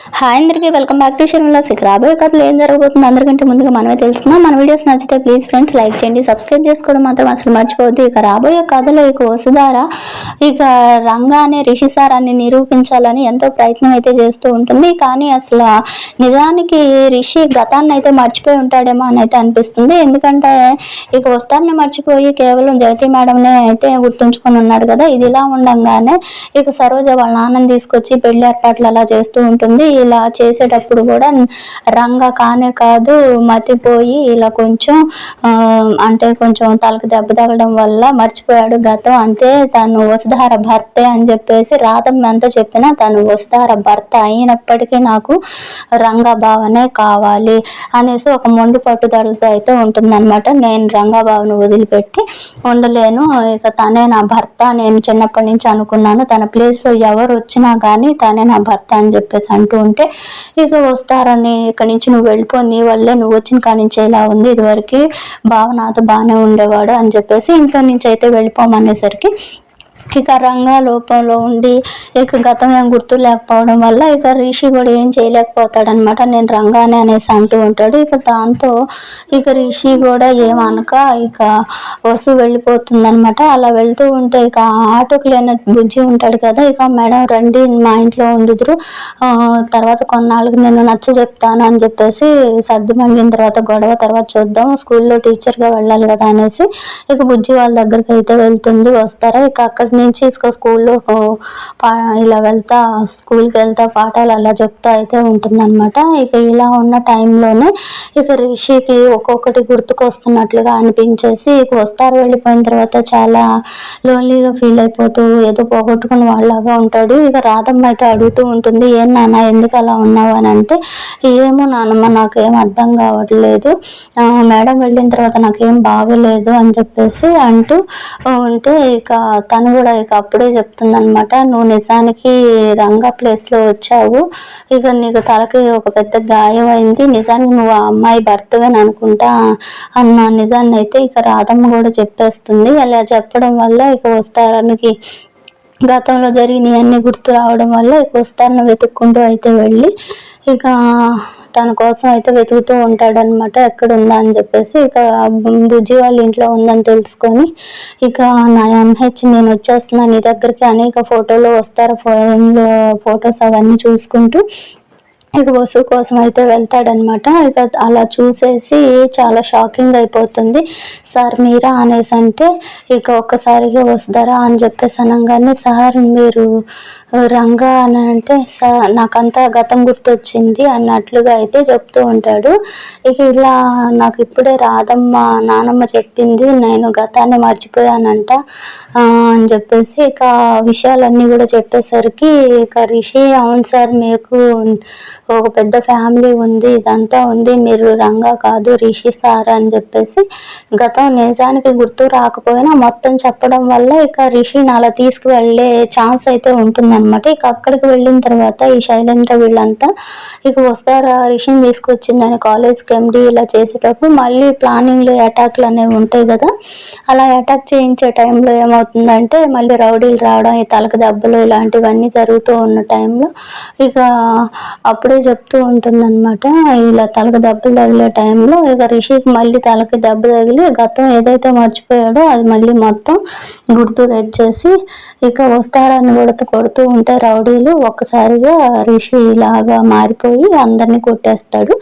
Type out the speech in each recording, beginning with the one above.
Hi అందరికీ welcome back to షర్మిలాసిక్ రాబోయే కథలు ఏం జరగబోతుంది అందరికంటే ముందుగా మనమే తెలుసుకుందాం. మన వీడియోస్ నచ్చితే ప్లీజ్ ఫ్రెండ్స్ లైక్ చేయండి సబ్స్క్రైబ్ చేసుకోవడం మాత్రం అసలు మర్చిపోవద్దు. ఇక రాబోయే కథలో ఇక వసుధార ఇక రంగానే రిషిసారాన్ని నిరూపించాలని ఎంతో ప్రయత్నం అయితే చేస్తూ ఉంటుంది. కానీ అసలు నిజానికి రిషి గతాన్ని అయితే మర్చిపోయి ఉంటాడేమో అని అయితే అనిపిస్తుంది. ఎందుకంటే ఇక వస్తారని మర్చిపోయి కేవలం జగతి మేడంనే అయితే గుర్తుంచుకొని ఉన్నాడు కదా. ఇది ఇలా ఉండగానే ఇక సరోజ వాళ్ళ నాన్నని తీసుకొచ్చి పెళ్ళి ఏర్పాట్లు అలా చేస్తూ ఉంటుంది. ఇలా చేసేటప్పుడు కూడా రంగ కానే కాదు మతిపోయి ఇలా కొంచెం అంటే కొంచెం తలకు దెబ్బ తగలడం వల్ల మర్చిపోయాడు గతం. అంతే తను వసుధార భర్తే అని చెప్పేసి రాధమ్మ ఎంత చెప్పినా తను వసుధార భర్త అయినప్పటికీ నాకు రంగభావనే కావాలి అనేసి ఒక మొండి పట్టుదలతో అయితే ఉంటుందన్నమాట. నేను రంగభావను వదిలిపెట్టి ఉండలేను. ఇక తనే నా భర్త నేను చిన్నప్పటి నుంచి అనుకున్నాను. తన ప్లేస్లో ఎవరు వచ్చినా కానీ తనే నా భర్త అని చెప్పేసి అంటూ ఉంటే ఇక వస్తారని ఇక్కడి నుంచి నువ్వు వెళ్ళిపో నీ వల్లే నువ్వు వచ్చిన కానించేలా ఇలా ఉంది? ఇదివరకు బావ నాతో బాగానే ఉండేవాడు అని చెప్పేసి ఇంట్లో నుంచి అయితే వెళ్ళిపోమనేసరికి ఇక రంగా లోపంలో ఉండి ఇక గతం ఏం గుర్తు లేకపోవడం వల్ల ఇక రిషి కూడా ఏం చేయలేకపోతాడనమాట నేను రంగానే అనేసి అంటూ ఉంటాడు. ఇక దాంతో ఇక రిషి కూడా ఏమనక ఇక వసు వెళ్ళిపోతుందనమాట అలా వెళ్తూ ఉంటే ఇక ఆటోకి లేన బుజ్జి ఉంటాడు కదా. ఇక మేడం రండి మా ఇంట్లో ఉండిద్దరు. తర్వాత కొన్నాళ్ళకి నేను నచ్చ చెప్తాను అని చెప్పేసి సర్ది మళ్ళిన తర్వాత గొడవ తర్వాత చూద్దాం. స్కూల్లో టీచర్గా వెళ్ళాలి కదా అనేసి ఇక బుజ్జి వాళ్ళ దగ్గరికి అయితే వెళ్తుంది వస్తారా? ఇక అక్కడ నుంచి స్కూల్లో ఇలా వెళ్తా స్కూల్కి వెళ్తా పాఠాలు అలా చెప్తా అయితే ఉంటుందన్నమాట. ఇక ఇలా ఉన్న టైంలోనే ఇక రిషికి ఒక్కొక్కటి గుర్తుకొస్తున్నట్లుగా అనిపించేసి ఇక వస్తారు వెళ్ళిపోయిన తర్వాత చాలా లోన్లీగా ఫీల్ అయిపోతూ ఏదో పోగొట్టుకుని వాళ్ళలాగా ఉంటాడు. ఇక రాధమ్మ అయితే అడుగుతూ ఉంటుంది ఏం నాన్న ఎందుకు అలా ఉన్నావు? అని అంటే ఏమో నాన్నమ్మ నాకేం అర్థం కావట్లేదు. మేడం వెళ్ళిన తర్వాత నాకేం బాగలేదు అని చెప్పేసి అంటూ ఉంటే ఇక తను కూడా కూడా ఇక అప్పుడే చెప్తుందనమాట నువ్వు నిజానికి రంగ ప్లేస్లో వచ్చావు. ఇక నీకు తలకి ఒక పెద్ద గాయం అయింది. నిజానికి నువ్వు ఆ అమ్మాయి భర్తవేని అనుకుంటా అన్న నిజాన్ని అయితే ఇక రాధమ్మ కూడా చెప్పేస్తుంది. అలా చెప్పడం వల్ల ఇక వస్తారానికి గతంలో జరిగినవన్నీ గుర్తు రావడం వల్ల ఇక వస్తారని వెతుక్కుంటూ అయితే వెళ్ళి ఇక తన కోసం అయితే వెతుకుతూ ఉంటాడనమాట ఎక్కడ ఉందా అని చెప్పేసి. ఇక బుజ్జి వాళ్ళ ఇంట్లో ఉందని తెలుసుకొని ఇక నా ఎంహెచ్ నేను వచ్చేస్తున్నాను నీ దగ్గరికి అనేక ఫోటోలు వస్తారు ఫోన్లో ఫొటోస్ అవన్నీ చూసుకుంటూ ఇక వసు కోసం అయితే వెళ్తాడనమాట ఇక అలా చూసేసి చాలా షాకింగ్ అయిపోతుంది. సార్ మీరా? అనేసి అంటే ఇక ఒక్కసారిగా వస్తారా? అని చెప్పేసి అనగానే సార్ మీరు రంగా అని అంటే సా నాకంతా గతం గుర్తొచ్చింది అన్నట్లుగా అయితే చెప్తూ ఉంటాడు. ఇక ఇలా నాకు ఇప్పుడే రాదమ్మ నానమ్మ చెప్పింది నేను గతాన్ని మర్చిపోయానంట అని చెప్పేసి ఇక విషయాలన్నీ కూడా చెప్పేసరికి ఇక రిషి అవును సార్ మీకు ఒక పెద్ద ఫ్యామిలీ ఉంది ఇదంతా ఉంది మీరు రంగా కాదు రిషి సార్ అని చెప్పేసి గతం నిజానికి గుర్తు రాకపోయినా మొత్తం చెప్పడం వల్ల ఇక రిషిని అలా తీసుకువెళ్ళే ఛాన్స్ అయితే ఉంటుంది అనమాట ఇక అక్కడికి వెళ్ళిన తర్వాత ఈ శైలేంద్ర వీళ్ళంతా ఇక వస్తారా రిషిని తీసుకొచ్చింది ఆయన కాలేజ్కి ఎండి ఇలా చేసేటప్పుడు. మళ్ళీ ప్లానింగ్లో అటాక్లు అనేవి ఉంటాయి కదా అలా అటాక్ చేయించే టైంలో ఏమవుతుందంటే మళ్ళీ రౌడీలు రావడం ఈ తలకు దెబ్బలు ఇలాంటివన్నీ జరుగుతూ ఉన్న టైంలో ఇక అప్పుడే చెప్తూ ఉంటుందన్నమాట. ఇలా తలకు దెబ్బలు తగిలే టైంలో ఇక రిషికి మళ్ళీ తలకి దెబ్బ తగిలి గతం ఏదైతే మర్చిపోయాడో అది మళ్ళీ మొత్తం గుర్తు తెచ్చేసి ఇక వస్తారని కొడుతూ కొడుతూ ఉంటే రౌడీలు ఒక్కసారిగా రిషి ఇలాగా మారిపోయి అందరినీ కొట్టేస్తాడు.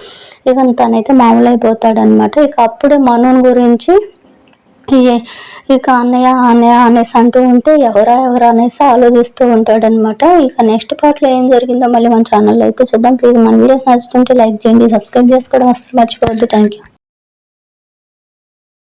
ఇక తనైతే మామూలు అయిపోతాడు అనమాట ఇక అప్పుడే మనోన్ గురించి ఇక అన్నయ్య అన్నయ్య అనేసి అంటూ ఉంటే ఎవరా ఎవరా అనేసి ఆలోచిస్తూ ఉంటాడనమాట ఇక నెక్స్ట్ పార్ట్లో ఏం జరిగిందో మళ్ళీ మన ఛానల్లో అయితే చూద్దాం. ప్లీజ్ మన వీడియోస్ నచ్చుతుంటే లైక్ చేయండి సబ్స్క్రైబ్ చేసుకోవడం అసలు మర్చిపోవద్దు. Thank you